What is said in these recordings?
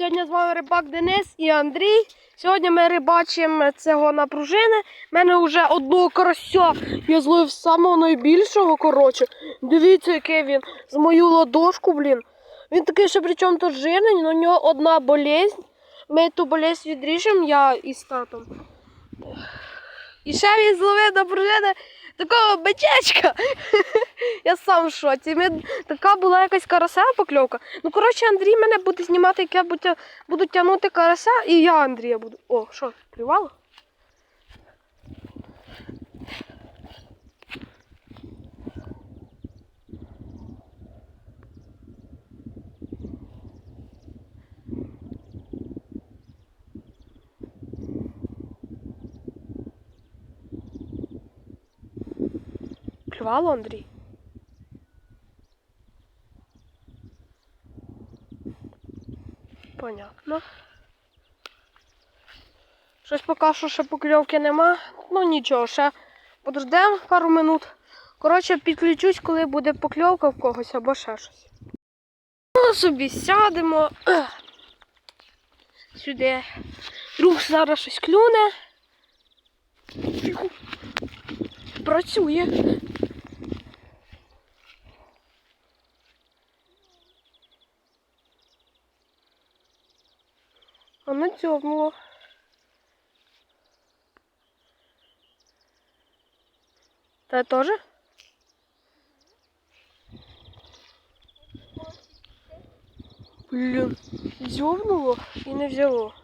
Сьогодні з вами рибак Денис і Андрій. Сьогодні ми рибачимо цього на пружини. У мене вже одного карася. Я зловив самого найбільшого, коротше. Дивіться, який він. З мою ладошку, блін. Він такий ще причому то жирний, але у нього одна болезнь. Ми ту болезнь відріжемо, я із татом. І ще він зловив на пружини такого бичечка. Я сам в шоці. Ми... Така була якась карасева покльовка. Ну, коротше, Андрій мене буде знімати, як я буду, буду тягнути карася, і я Андрія буду. О, що, клювало? Клювало, Андрій? Понятно. Щось поки що ще покльовки нема. Ну нічого, ще подождемо пару минут. Коротше, підключусь, коли буде покльовка в когось або ще щось. Ну, собі сядемо. Сюди. Друг зараз щось клюне. Працює. На цьому. Та теж? Блін, дзьобнуло і не взяло.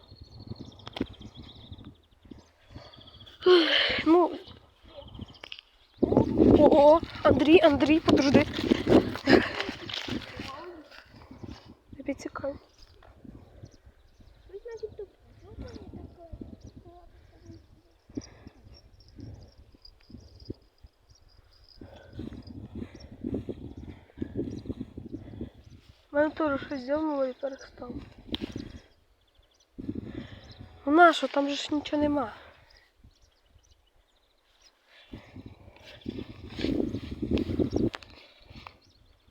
Ну. Ого, Андрій, Андрій, подожди. У мене теж щось зробило і перестало. Ну нащо, там же ж нічого нема.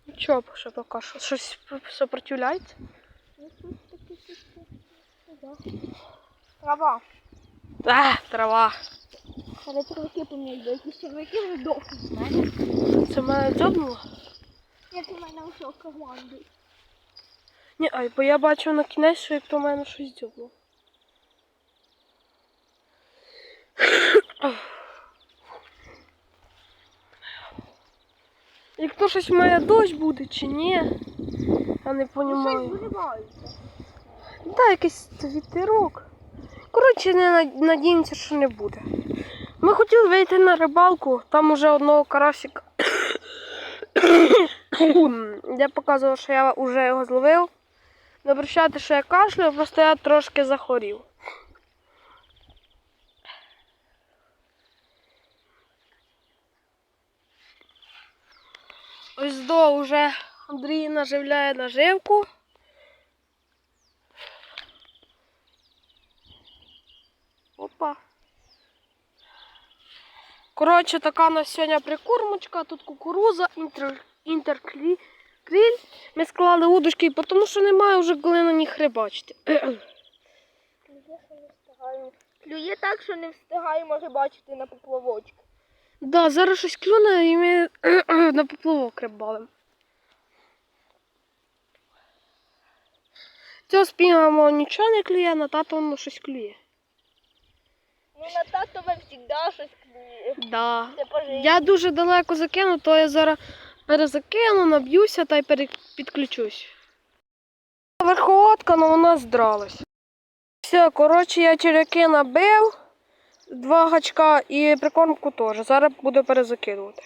Нічого, ще поки що. Щось сопротивляється? Трава. А, трава. Але червяки поміють, якісь червяки вже довго знаєш. Це мене дзьобнуло? Як у мене усього команди. Ні, ай, бо я бачив на кінець, що як то в мене щось дзьобнуло. Як то щось має дощ буде чи ні? Я не розумію. виривається. Якийсь вітерок. Коротше, не над- надіємося, що не буде. Ми хотіли вийти на рибалку, там уже одного карасика. я показував, що я вже його зловив. Не обращайте, що я кашляю, просто я трошки захворів. Ось до вже Андрій наживляє наживку. Опа. Коротше, така у нас сьогодні прикормочка, тут кукуруза, інтер, інтеркріль. Ми склали удочки, тому що немає вже коли на них рибачити. Клює так, що не встигаємо рибачити на поплавочки. Да, зараз щось клюне і ми на поплавок рибалимо. Цього спіймаємо нічого не клює, на тато воно щось клює. Ну на татове завжди щось клює. Да. Я дуже далеко закину, то я зараз перезакину, наб'юся та й підключусь. Верховодка, але вона здралась. Все, коротше, я черяки набив, два гачка і прикормку теж. Зараз буду перезакидувати.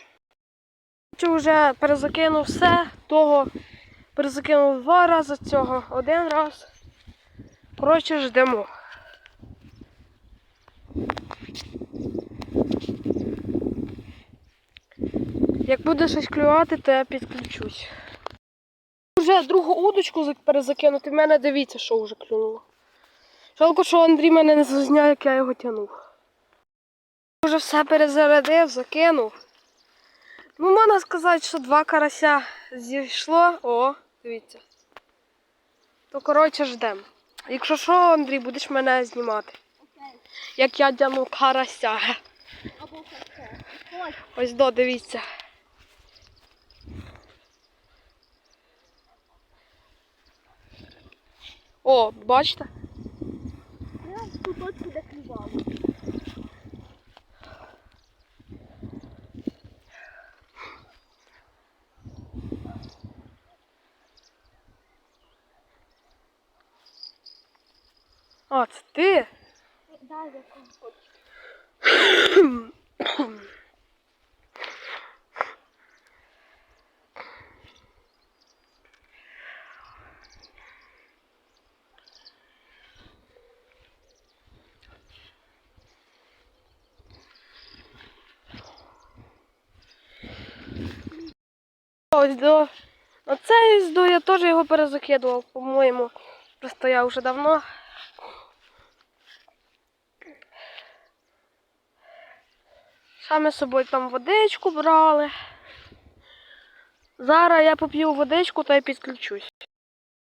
Коротше, вже перезакинув все, того перезакинув два рази цього, один раз. Коротше, ждемо. Як буде щось клювати, то я підключусь. Вже другу удочку перезакинути. В мене дивіться, що вже клюнуло. Жалко, що Андрій мене не зазняв, як я його тягнув. Вже все перезарядив, закинув. Ну, можна сказати, що два карася зійшло. О, дивіться. То коротше ждемо. Якщо що, Андрій, будеш мене знімати. Як я дяну карася. Ось до, дивіться. О, бачите? Прям де клювало. А, це ти? Да, я хочу. Ось до. Оце ось до, я теж його перезакидував, по-моєму. Просто я вже давно. Саме з собою там водичку брали. Зараз я поп'ю водичку та й підключусь.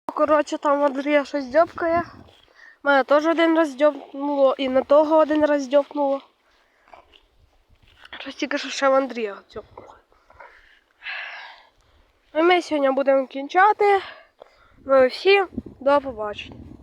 Коротше, там Андрія щось дзьобкає. Мене теж один раз дзьобнуло і на того один раз дзьобнуло. Щось тільки що ще в Андрія дзьобнуло. І ми сьогодні будемо кінчати. Ну і всім до побачення.